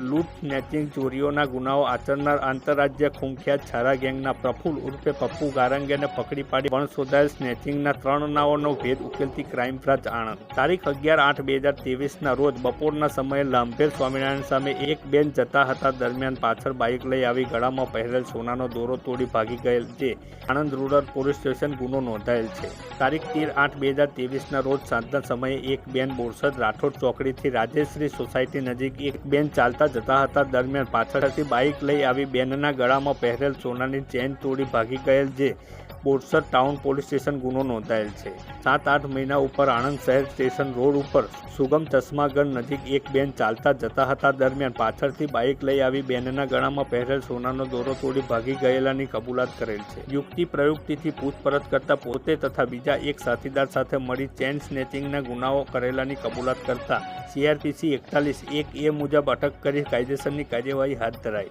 લૂંટ સ્નેચિંગ ચોરીઓના ગુનાઓ આચરનાર આંતરરાજ્ય ખૂંખ્યાત છારા ગેંગના પ્રફુલ ઉર્ફે પપ્પુ ગારંગેને પકડી પાડી પણ શોધાયેલ સ્નેચિંગના ત્રણ નાઓનો ભેદ ઉકેલતી ક્રાઇમ બ્રાન્ચ આણંદ. તારીખ અગિયાર આઠ બે હજાર ત્રેવીસના રોજ બપોરના સમયે લાંભેલ સ્વામિનારાયણ સામે એક બેન જતા હતા દરમિયાન પાછળ બાઇક લઈ આવી ગળામાં પહેરેલ સોનાનો દોરો તોડી ભાગી ગયેલ જે આણંદ રૂરલ પોલીસ સ્ટેશન ગુનો નોંધાયેલ છે. તારીખ તેર આઠ બે હજાર ત્રેવીસના રોજ સાંજના સમયે એક બેન બોરસદ રાઠોડ ચોકડીથી રાજેશ્રી સોસાયટી નજીક એક બેન ચાલતા જતા હતા. દરમિયાન પાછળથી બાઇક લઈ આવી બેનના ગળામાં પહેરેલ સોનાની ચેન તોડી ભાગી ગયેલ, જે બોરસદ ટાઉન પોલીસ સ્ટેશન ગુનો નોંધાયેલ છે. સાત આઠ મહિના ઉપર આણંદ શહેર સ્ટેશન રોડ ઉપર સુગમ ચશ્માગઢ નજીક એક બેન ચાલતા જતા હતા. દરમિયાન પાછળથી બાઇક લઈ આવી બેનના ગળામાં પહેરેલ સોનાનો દોરો તોડી ભાગી ગયેલાની કબૂલાત કરેલ છે. યુક્તિ પ્રયુક્તિથી પૂછપરછ કરતા પોતે તથા બીજા એક સાથીદાર સાથે મળી ચેન સ્નેચિંગના ગુનાઓ કરેલાની કબૂલાત કરતા સીઆરપીસી એકતાલીસ એક એ મુજબ અટક કરી કાયદેસરની કાર્યવાહી હાથ ધરાઈ.